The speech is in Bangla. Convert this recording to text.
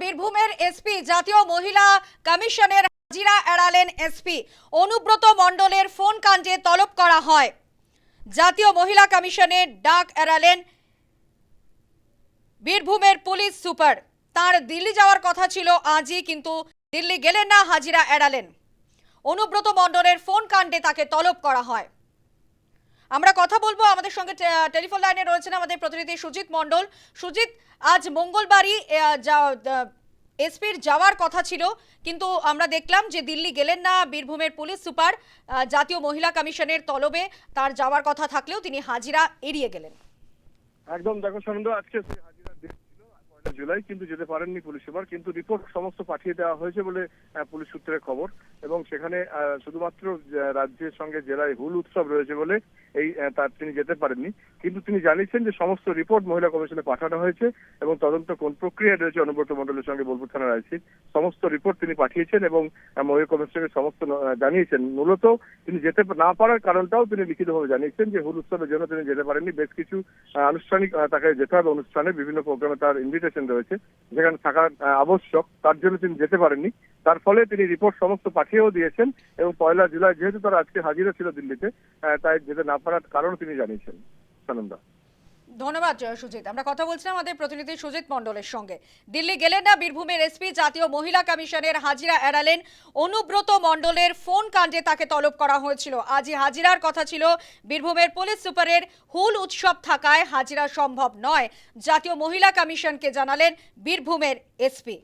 বীরভূমের এসপি, জাতীয় মহিলা কমিশনের হাজিরা এড়ালেন এসপি। অনুব্রত মণ্ডলের ফোন কাণ্ডে তলব করা হয়। জাতীয় মহিলা কমিশনের ডাক এড়ালেন বীরভূমের পুলিশ সুপার। তার দিল্লি যাওয়ার কথা ছিল আজই, কিন্তু দিল্লি গেলেন না, হাজিরা এড়ালেন। অনুব্রত মণ্ডলের ফোন কাণ্ডে তাকে তলব করা হয়। আমরা কথা বলব আমাদের সঙ্গে টেলিফোন লাইনে রয়েছেন আমাদের প্রতিনিধি সুজিত মণ্ডল। সুজিত, আজ মঙ্গলবারই এসপির যাওয়ার কথা ছিল, কিন্তু আমরা দেখলাম যে দিল্লি গেলেন না বীরভূমের পুলিশ সুপার জাতীয় মহিলা কমিশনের তলবে। তার যাওয়ার কথা থাকলেও তিনি হাজিরা এড়িয়ে গেলেন। একদম, দেখো সনন্দ আজকে সেই হাজিরার ডেট ছিল পয়লা জুলাই, কিন্তু যেতে পারেননি পুলিশ সুপার কিন্তু রিপোর্ট সমস্ত পাঠিয়ে দেওয়া হয়েছে বলে পুলিশ সূত্রের খবর। এবং সেখানে শুধুমাত্র রাজ্যের সঙ্গে জেলায় হুল উৎসব রয়েছে বলে এই তার তিনি যেতে পারেননি। কিন্তু তিনি জানিয়েছেন যে সমস্ত রিপোর্ট মহিলা কমিশনে পাঠানো হয়েছে এবং তদন্ত কোন প্রক্রিয়া রয়েছে অনুব্রত মণ্ডলের সঙ্গে বোলপুর থানার আইসি সমস্ত রিপোর্ট তিনি পাঠিয়েছেন এবং মহিলা কমিশনকে সমস্ত জানিয়েছেন। মূলত তিনি যেতে না পারার কারণটাও তিনি লিখিতভাবে জানিয়েছেন যে হুল উৎসবের জন্য তিনি যেতে পারেননি। বেশ কিছু আনুষ্ঠানিক তাকে যেতে হবে অনুষ্ঠানে। বিভিন্ন প্রোগ্রামে তার ইনভিটেশন রয়েছে, যেখানে থাকা আবশ্যক, তার জন্য তিনি যেতে পারেননি। তার ফলে তিনি রিপোর্ট সমস্ত পাঠিয়েও দিয়েছেন এবং পয়লা জুলাই, যেহেতু তার আজকে হাজিরা ছিল দিল্লিতে তাই যেতে না পারার কারণ তিনি জানিয়েছেন। সানন্দা। ধন্যবাদ সুজিত। আমরা কথা বলছিলাম আমাদের প্রতিনিধি সুজিত মন্ডলের সঙ্গে। দিল্লি গেলেন না বীরভূমের এসপি, জাতীয় মহিলা কমিশনের হাজিরা এড়ালেন অনুব্রত মন্ডলের ফোন কাণ্ডে তাকে তলব করা হয়েছিল। আজই হাজিরার কথা ছিল, বীরভূমের পুলিশ সুপারের হুল উৎসব থাকায় হাজিরা সম্ভব নয়। জাতীয় মহিলা কমিশনকে জানালেন বীরভূমের এসপি।